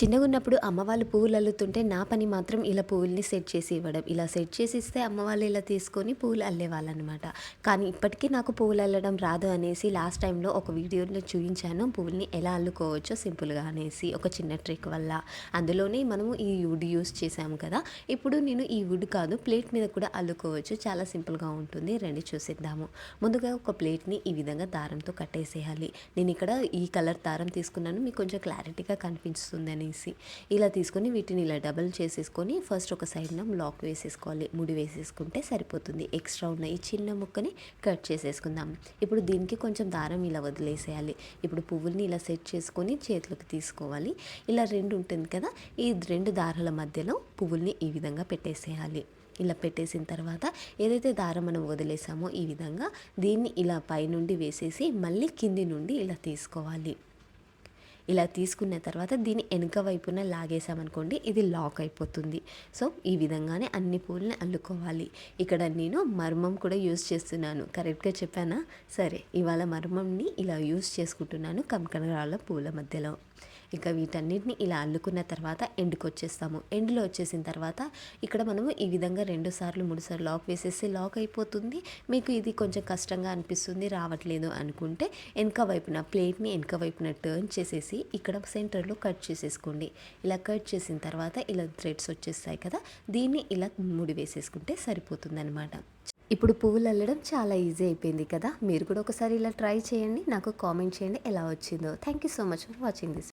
చిన్నగా ఉన్నప్పుడు అమ్మ వాళ్ళు పువ్వులు అల్లుతుంటే నా పని మాత్రం ఇలా పువ్వుల్ని సెట్ చేసి ఇవ్వడం. ఇలా సెట్ చేసి ఇస్తే అమ్మ వాళ్ళు ఇలా తీసుకొని పువ్వులు అల్లేవాళ్ళు అనమాట కానీ ఇప్పటికీ నాకు పువ్వులు అల్లడం రాదు అనేసి లాస్ట్ టైంలో ఒక వీడియోలో చూపించాను. పువ్వుల్ని ఎలా అల్లుకోవచ్చో సింపుల్గా అనేసి ఒక చిన్న ట్రిక్ వల్ల. అందులోనే మనము ఈ వుడ్ యూస్ చేసాము కదా. ఇప్పుడు నేను ఈ వుడ్ కాదు ప్లేట్ మీద కూడా అల్లుకోవచ్చు. చాలా సింపుల్గా ఉంటుంది. రండి చూసిద్దాము. ముందుగా ఒక ప్లేట్ని ఈ విధంగా దారంతో కట్టేసేయాలి. నేను ఇక్కడ ఈ కలర్ దారం తీసుకున్నాను. మీకు కొంచెం క్లారిటీగా కనిపిస్తుంది అనేసి ఇలా తీసుకొని వీటిని ఇలా డబల్ చేసేసుకొని ఫస్ట్ ఒక సైడ్న లాక్ వేసేసుకోవాలి. ముడి వేసేసుకుంటే సరిపోతుంది. ఎక్స్ట్రా ఉన్న ఈ చిన్న ముక్కని కట్ చేసేసుకుందాం. ఇప్పుడు దీనికి కొంచెం దారం ఇలా వదిలేసేయాలి. ఇప్పుడు పువ్వుల్ని ఇలా సెట్ చేసుకొని చేతులకు తీసుకోవాలి. ఇలా రెండు ఉంటుంది కదా ఈ రెండు దారాల మధ్యలో పువ్వుల్ని ఈ విధంగా పెట్టేసేయాలి. ఇలా పెట్టేసిన తర్వాత ఏదైతే దారం మనం వదిలేసామో ఈ విధంగా దీన్ని ఇలా పైనుండి వేసేసి మళ్ళీ కింది నుండి ఇలా తీసుకోవాలి. ఇలా తీసుకున్న తర్వాత దీని వెనుక వైపున లాగేసామనుకోండి ఇది లాక్ అయిపోతుంది. సో ఈ విధంగానే అన్ని పూలని అల్లుకోవాలి. ఇక్కడ నేను మర్మం కూడా యూజ్ చేస్తున్నాను. కరెక్ట్గా చెప్పానా? సరే ఇవాళ మర్మంని ఇలా యూజ్ చేసుకుంటున్నాను కంకణరాల పూల మధ్యలో. ఇంకా వీటన్నిటిని ఇలా అల్లుకున్న తర్వాత ఎండ్కి వచ్చేస్తాము. ఎండులో వచ్చేసిన తర్వాత ఇక్కడ మనము ఈ విధంగా రెండు సార్లు మూడు సార్లు లాక్ వేసేసి లాక్ అయిపోతుంది. మీకు ఇది కొంచెం కష్టంగా అనిపిస్తుంది రావట్లేదు అనుకుంటే వెనక వైపున ప్లేట్ని వెనక వైపున టర్న్ చేసేసి ఇక్కడ సెంటర్లో కట్ చేసేసుకోండి. ఇలా కట్ చేసిన తర్వాత ఇలా థ్రెడ్స్ వచ్చేస్తాయి కదా దీన్ని ఇలా ముడి వేసేసుకుంటే సరిపోతుందనమాట ఇప్పుడు పువ్వులు అల్లడం చాలా ఈజీ అయిపోయింది కదా మీరు కూడా ఒకసారి ఇలా ట్రై చేయండి నాకు కామెంట్ చేయండి ఎలా వచ్చిందో. Thank you so much for watching this